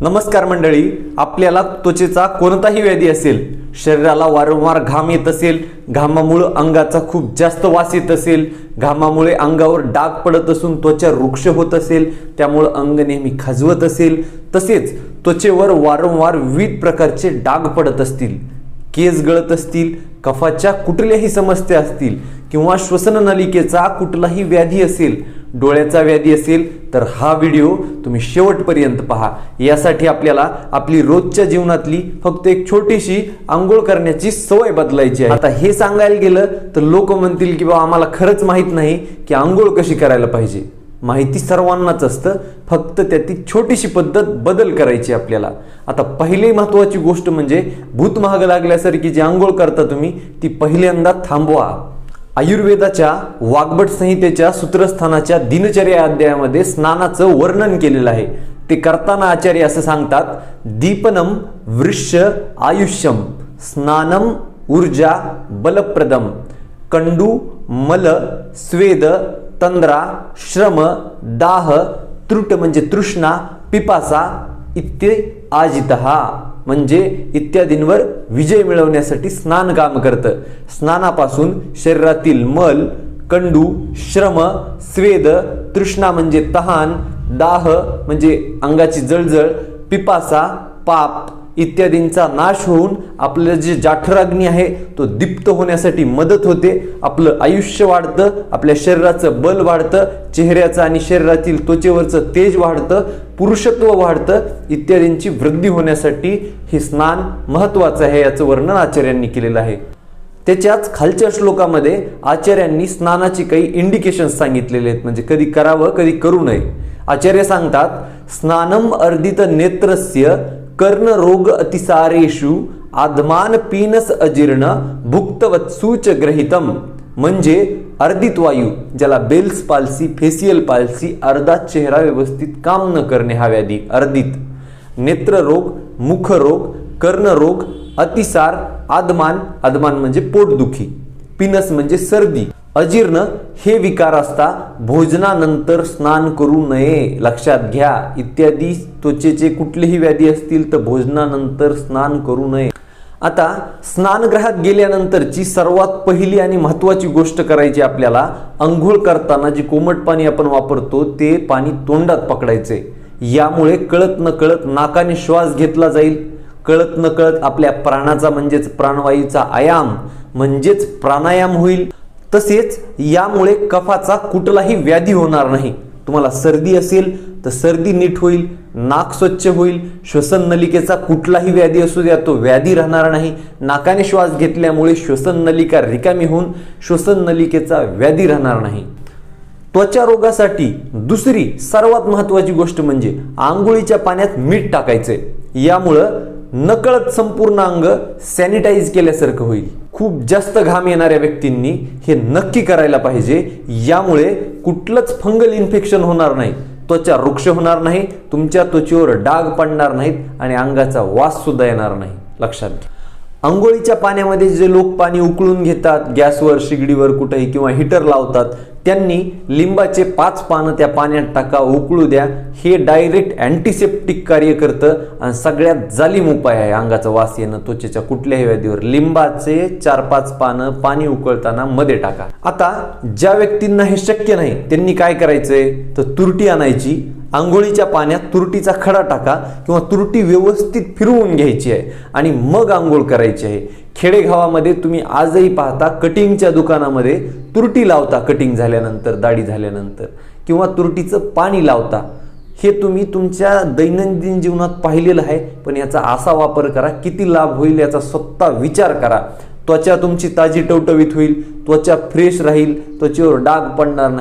नमस्कार मंडळी आपल्याला त्वचेचा कोणताही व्याधी असेल शरीराला वारंवार घाम येत असेल घामामुळे अंगाचा खूप जास्त वास येत असेल घामामुळे अंगावर डाग पडत असून त्वचा वृक्ष होत असेल त्यामुळं अंग नेहमी खाजवत असेल तसेच त्वचेवर वारंवार विविध प्रकारचे डाग पडत असतील केस गळत असतील कफाच्या कुठल्याही समस्या असतील किंवा श्वसननलिकेचा कुठलाही व्याधी असेल डोळ्याचा व्याधी असेल तर हा व्हिडिओ तुम्ही शेवटपर्यंत पहा. यासाठी आपल्याला आपली रोजच्या जीवनातली फक्त एक छोटीशी आंघोळ करण्याची सवय बदलायची आहे. आता हे सांगायला गेलं तर लोक म्हणतील की बाबा आम्हाला खरंच माहीत नाही की आंघोळ कशी करायला पाहिजे. माहिती सर्वांनाच असतं फक्त त्याची छोटीशी पद्धत बदल करायची आपल्याला. आता पहिली महत्वाची गोष्ट म्हणजे भूत महाग लागल्यासारखी जी आंघोळ करता तुम्ही ती पहिल्यांदा थांबवा. आयुर्वेदाच्या वाग्भट संहितेच्या सूत्रस्थानाच्या दिनचर्या अध्यायामध्ये स्नानाचं वर्णन केलेलं आहे. ते करताना आचार्य असं सांगतात दीपनम वृक्ष आयुष्यम स्नानम ऊर्जा बलप्रदम कंडू मल स्वेद तंद्रा श्रम दाह त्रुट म्हणजे तृष्णा पिपासा इत्ये आजितहा म्हणजे इत्यादींवर विजय मिळवण्यासाठी स्नान काम करतं. स्नानापासून शरीरातील मल कंडू श्रम स्वेद तृष्णा म्हणजे तहान दाह म्हणजे अंगाची जळजळ पिपासा पाप. इत्यादींचा नाश होऊन आपलं जे जाठराग्नी आहे तो दीप्त होण्यासाठी मदत होते. आपलं आयुष्य वाढतं आपल्या शरीराचं बल वाढतं चेहऱ्याचं आणि शरीरातील त्वचेवरचं तेज वाढतं पुरुषत्व वाढतं. इत्यादींची वृद्धी होण्यासाठी हे स्नान महत्वाचं आहे याचं वर्णन आचार्यांनी केलेलं आहे. त्याच्याच खालच्या श्लोकामध्ये आचार्यांनी स्नानाची काही इंडिकेशन सांगितलेले आहेत. म्हणजे कधी करावं कधी करू नये. आचार्य सांगतात स्नानम अर्धित नेत्रस्य कर्णरोग अतिसारेषु आदमान पीनस अजीर्ण भुक्तवत्सूच ग्रहितम। म्हणजे अर्धित वायू ज्याला बेल्स पालसी फेसियल पालसी अर्धा चेहरा व्यवस्थित काम न करणे हा व्याधी अर्धित। नेत्ररोग मुखरोग कर्णरोग अतिसार आदमान। आदमान म्हणजे पोटदुखी। पिनस म्हणजे सर्दी। अजीर्ण हे विकार असता भोजनानंतर स्नान करू नये लक्षात घ्या. इत्यादी त्वचेचे कुठलेही व्याधी असतील तर भोजनानंतर स्नान करू नये. आता स्नानगृहात गेल्यानंतरची सर्वात पहिली आणि महत्वाची गोष्ट करायची आपल्याला अंघोळ करताना जे कोमट पाणी आपण वापरतो ते पाणी तोंडात पकडायचे. यामुळे कळत न कळत नाकाने श्वास घेतला जाईल. कळत न कळत आपल्या प्राणाचा म्हणजेच प्राणवायूचा आयाम म्हणजेच प्राणायाम होईल. तसेच यामुळे कफाचा कुठलाही व्याधी होणार नाही. तुम्हाला सर्दी असेल तर सर्दी नीट होईल नाक स्वच्छ होईल श्वसन नलिकेचा कुठलाही व्याधी असू द्या तो व्याधी राहणार नाही. नाकाने श्वास घेतल्यामुळे श्वसन नलिका रिकामी होऊन श्वसन नलिकेचा व्याधी राहणार नाही. त्वचा रोगासाठी दुसरी सर्वात महत्वाची गोष्ट म्हणजे आंघोळीच्या पाण्यात मीठ टाकायचे. यामुळं नकळत संपूर्ण अंग सॅनिटाईज केल्यासारखं होईल. खूप जास्त घाम येणाऱ्या व्यक्तींनी हे नक्की करायला पाहिजे. यामुळे कुठलंच फंगल इन्फेक्शन होणार नाही. त्वचा वृक्ष होणार नाही तुमच्या त्वचेवर डाग पडणार नाहीत आणि अंगाचा वास सुद्धा येणार नाही. लक्षात घ्या. आंघोळीच्या पाण्यामध्ये जे लोक पाणी उकळून घेतात गॅसवर शिगडीवर कुठेही किंवा हिटर लावतात त्यांनी लिंबाचे पाच पानं त्या पाण्यात टाका उकळू द्या. हे डायरेक्ट अँटीसेप्टिक कार्य करतं आणि सगळ्यात जालीम उपाय आहे. अंगाचा वास येणं त्वचेच्या कुठल्याही व्याधीवर लिंबाचे चार पाच पानं पाणी उकळताना मध्ये टाका. आता ज्या व्यक्तींना हे शक्य नाही त्यांनी काय करायचंय? तर तुरटी आणायची. आंघोळीच्या पाण्यात तुरटीचा खडा टाका किंवा तुरटी व्यवस्थित फिरवून घ्यायची आहे आणि मग आंघोळ करायची आहे. खेडेगावामध्ये तुम्ही आजही पाहता कटिंगच्या दुकानामध्ये तुरटी लावता कटिंग झाल्यानंतर दाढी झाल्यानंतर किंवा तुरटीचं पाणी लावता हे तुम्ही तुमच्या दैनंदिन जीवनात पाहिलेलं आहे पण याचा असा वापर करा किती लाभ होईल याचा स्वतः विचार करा. त्वचा तुमची ताजी टवटवीत होईल त्वचा फ्रेश राहील त्वचेवर डाग पडणार नाही.